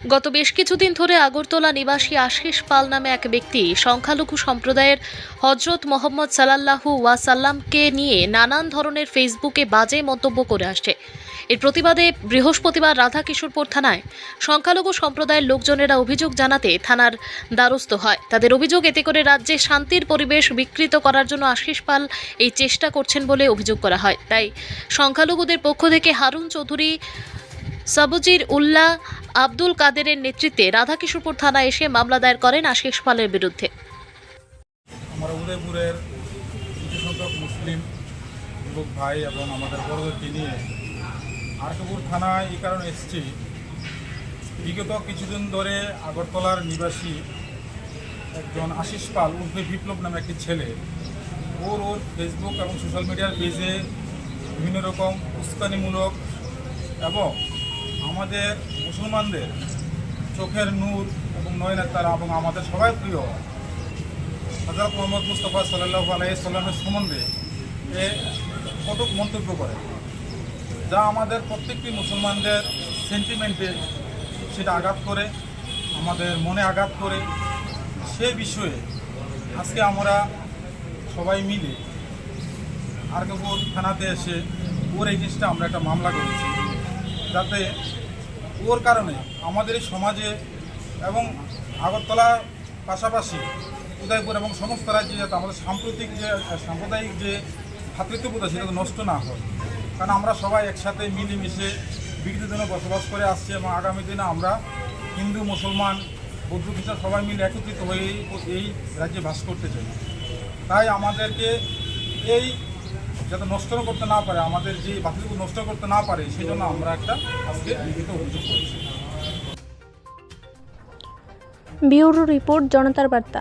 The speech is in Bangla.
গত বেশ কিছুদিন ধরে আগরতলা নিবাসী আশিস পাল নামে এক ব্যক্তি সংখ্যালঘু সম্প্রদায়ের হজরত মোহাম্মদ সাল্লাল্লাহু ওয়াসাল্লামকে নিয়ে নানান ধরনের ফেসবুকে বাজে মন্তব্য করে আসছে। এর প্রতিবাদে বৃহস্পতিবার রাধা কিশোরপুর থানায় সংখ্যালঘু সম্প্রদায়ের লোকজনেরা অভিযোগ জানাতে থানার দ্বারস্থ হয়। তাদের অভিযোগ, এতে করে রাজ্যে শান্তির পরিবেশ বিকৃত করার জন্য আশিস পাল এই চেষ্টা করছেন বলে অভিযোগ করা হয়। তাই সংখ্যালঘুদের পক্ষ থেকে হারুন চৌধুরী, সাবুজির উল্লাহ আব্দুল কাদেরের নেতৃত্বে রাধাকিশোরপুর থানায় এসে মামলা দায়ের করেন আশিস পালের বিরুদ্ধে। আমরা উদয়পুরের সংখ্যক মুসলিম যুবক ভাই এবং আমাদের বড়দেরকে নিয়ে আরকাপুর থানায় এই কারণে এসেছি। বিগত কিছুদিন ধরে আগরতলার নিবাসী একজন আশিস পাল, উর্ফে বিপ্লব নামে একটি ছেলে ওর ওর ফেসবুক এবং সোশ্যাল মিডিয়ার পেজে বিভিন্ন রকম উস্কানিমূলক এবং আমাদের মুসলমানদের চোখের নূর এবং নয়নের তারা এবং আমাদের সবাই প্রিয়। হজরত মোহাম্মদ মুস্তফা সাল্লাহ আলাইসাল্লামের সম্বন্ধে এ কটুক মন্তব্য করে, যা আমাদের প্রত্যেকটি মুসলমানদের সেন্টিমেন্টে সেটা আঘাত করে, আমাদের মনে আঘাত করে। সে বিষয়ে আজকে আমরা সবাই মিলে আর্গপুর থানাতে এসে ওর এই জিনিসটা আমরা একটা মামলা করেছি, যাতে ওর কারণে আমাদের এই সমাজে এবং আগরতলা পাশাপাশি উদয়পুর এবং সমস্ত রাজ্যে যাতে আমাদের সাম্প্রতিক যে সাম্প্রদায়িক যে ভ্রাতৃত্ববোধ সেটা নষ্ট না হয়। কারণ আমরা সবাই একসাথে মিলেমিশে বিগত দিনে বসবাস করে আসছি এবং আগামী দিনে আমরা হিন্দু, মুসলমান, বৌদ্ধ, খ্রিস্টান সবাই মিলে একত্রিত হয়ে এই রাজ্যে বাস করতে চাই। তাই আমাদেরকে এই যাতে নষ্ট করতে না পারে, আমাদের যে বাতিলগুলো নষ্ট করতে না পারে, সেই জন্য আমরা একটা আজকে লিখিত অভিযোগ করেছি। ব্যুরো রিপোর্ট জনতার বার্তা।